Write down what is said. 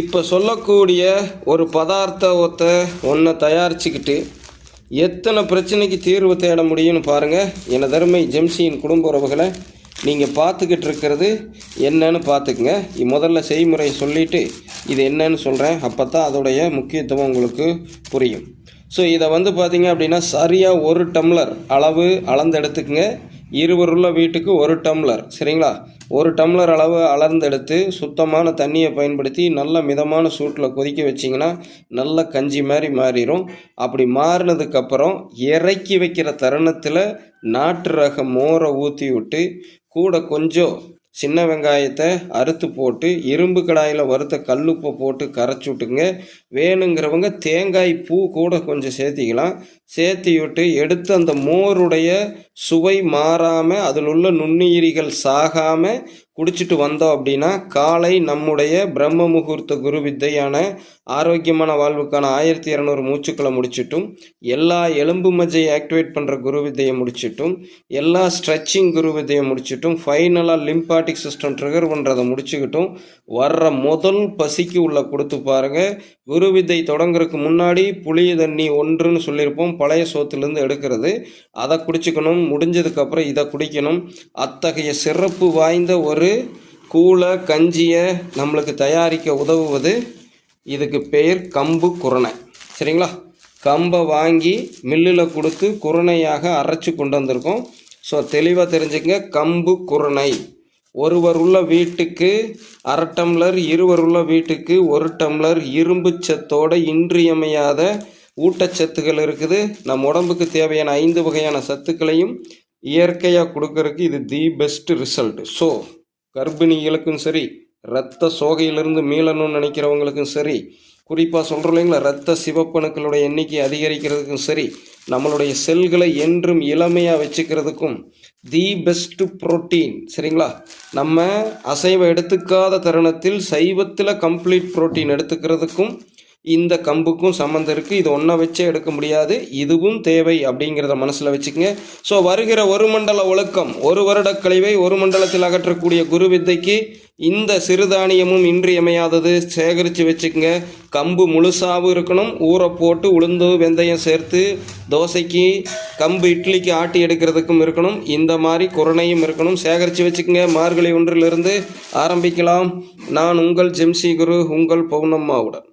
இப்போ சொல்லக்கூடிய ஒரு பதார்த்தத்தை ஒன்றை தயாரிச்சுக்கிட்டு எத்தனை பிரச்சனைக்கு தீர்வு தேட முடியும்னு பாருங்கள் என தருமை ஜெம்சியின் குடும்ப உறவுகளை நீங்கள் பார்த்துக்கிட்டு இருக்கிறது என்னன்னு பார்த்துக்குங்க. முதல்ல செய்முறை சொல்லிவிட்டு இது என்னன்னு சொல்கிறேன் அப்போ தான் அதோடைய முக்கியத்துவம் உங்களுக்கு புரியும். ஸோ இதை வந்து பார்த்தீங்க அப்படின்னா சரியாக ஒரு டம்ளர் அளவு அளந்து எடுத்துக்கங்க. இருவருள்ள வீட்டுக்கு ஒரு டம்ளர் சரிங்களா? ஒரு டம்ளர் அளவு அளந்தெடுத்து சுத்தமான தண்ணியை பயன்படுத்தி நல்ல மிதமான சூட்டில் கொதிக்க வச்சிங்கன்னா நல்ல கஞ்சி மாதிரி மாறிடும் அப்படி மாறினதுக்கப்புறம் இறக்கி வைக்கிற தருணத்தில் நாட்டு ரக மோரை ஊற்றி விட்டு கூட கொஞ்சம் சின்ன வெங்காயத்தை அறுத்து போட்டு இரும்பு கடாயில் வறுத்த கல்லுப்பை போட்டு கரைச்சி விட்டுங்க வேணுங்கிறவங்க தேங்காய் பூ கூட கொஞ்சம் சேர்த்திக்கலாம். சேர்த்தி விட்டு எடுத்து அந்த மோருடைய சுவை மாறாமல் அதில் உள்ள நுண்ணுயிரிகள் சாகாமல் குடிச்சிட்டு வந்தோம் அப்படின்னா காலை நம்முடைய பிரம்ம முகூர்த்த குரு வித்தையான ஆரோக்கியமான வாழ்வுக்கான ஆயிரத்தி இரநூறு மூச்சுக்களை முடிச்சிட்டும் எல்லா எலும்பு மஜ்ஜையை ஆக்டிவேட் பண்ணுற குரு வித்தையை முடிச்சிட்டும் எல்லா ஸ்ட்ரெச்சிங் குரு வித்தையை முடிச்சிட்டும் ஃபைனலாக லிம்பாட்டிக் சிஸ்டம் ட்ரிகர் பண்ணுறதை முடிச்சுக்கிட்டும் வர்ற முதல் பசிக்கு உள்ள கொடுத்து பாருங்கள் குரு வித்தை தொடங்குறதுக்கு முன்னாடி புளிய தண்ணி ஒன்றுன்னு சொல்லியிருப்போம் பழைய சோத்துலேருந்து எடுக்கிறது. அதை குடிச்சுக்கணும் முடிஞ்சதுக்கப்புறம் இதை குடிக்கணும். அத்தகைய சிறப்பு வாய்ந்த ஒரு கூளை கஞ்சியை நம்மளுக்கு தயாரிக்க உதவுவது இதுக்கு பெயர் கம்பு குரணை. சரிங்களா? கம்பை வாங்கி மில்லில் கொடுத்து குரணையாக அரைச்சி கொண்டு வந்திருக்கோம். ஸோ தெளிவாக தெரிஞ்சுக்கங்க. கம்பு குரணை. ஒருவர் உள்ள வீட்டுக்கு அரை டம்ளர் இருவர் உள்ள வீட்டுக்கு ஒரு டம்ளர் இரும்பு சத்தோட இன்றியமையாத ஊட்டச்சத்துக்கள் இருக்குது. நம் உடம்புக்கு தேவையான ஐந்து வகையான சத்துக்களையும் இயற்கையாக கொடுக்கறதுக்கு இது தி பெஸ்ட் ரிசல்ட். ஸோ கர்ப்பிணிகளுக்கும் சரி இரத்த சோகையிலிருந்து மீளணும்னு நினைக்கிறவங்களுக்கும் சரி குறிப்பாக சொல்கிறோம் இல்லைங்களா ரத்த சிவப்பணுக்களுடைய எண்ணிக்கை அதிகரிக்கிறதுக்கும் சரி நம்மளுடைய செல்களை என்றும் இளமையாக வச்சுக்கிறதுக்கும் தி பெஸ்ட் புரோட்டீன் சரிங்களா? நம்ம அசைவம் எடுத்துக்காத தருணத்தில் சைவத்தில் கம்ப்ளீட் புரோட்டீன் எடுத்துக்கிறதுக்கும் இந்த கம்புக்கும் சம்மந்தம் இருக்குது இது ஒன்றை வச்சே எடுக்க முடியாது. இதுவும் தேவை அப்படிங்கிறத மனசில் வச்சுக்கங்க. ஸோ வருகிற ஒரு மண்டல ஒழுக்கம் ஒரு வருட கழிவை ஒரு மண்டலத்தில் அகற்றக்கூடிய குரு வித்தைக்கு இந்த சிறுதானியமும் இன்றியமையாதது சேகரித்து வச்சுக்கோங்க. கம்பு முழுசாகவும் இருக்கணும். ஊற போட்டு உளுந்து வெந்தயம் சேர்த்து தோசைக்கு கம்பு இட்லிக்கு ஆட்டி எடுக்கிறதுக்கும் இருக்கணும். இந்த மாதிரி குரணையும் இருக்கணும். சேகரித்து வச்சுக்கோங்க. மார்கழி ஒன்றிலிருந்து ஆரம்பிக்கலாம். நான் உங்கள் ஜெம்சி குரு உங்கள் பௌர்ணம்மாவுடன்.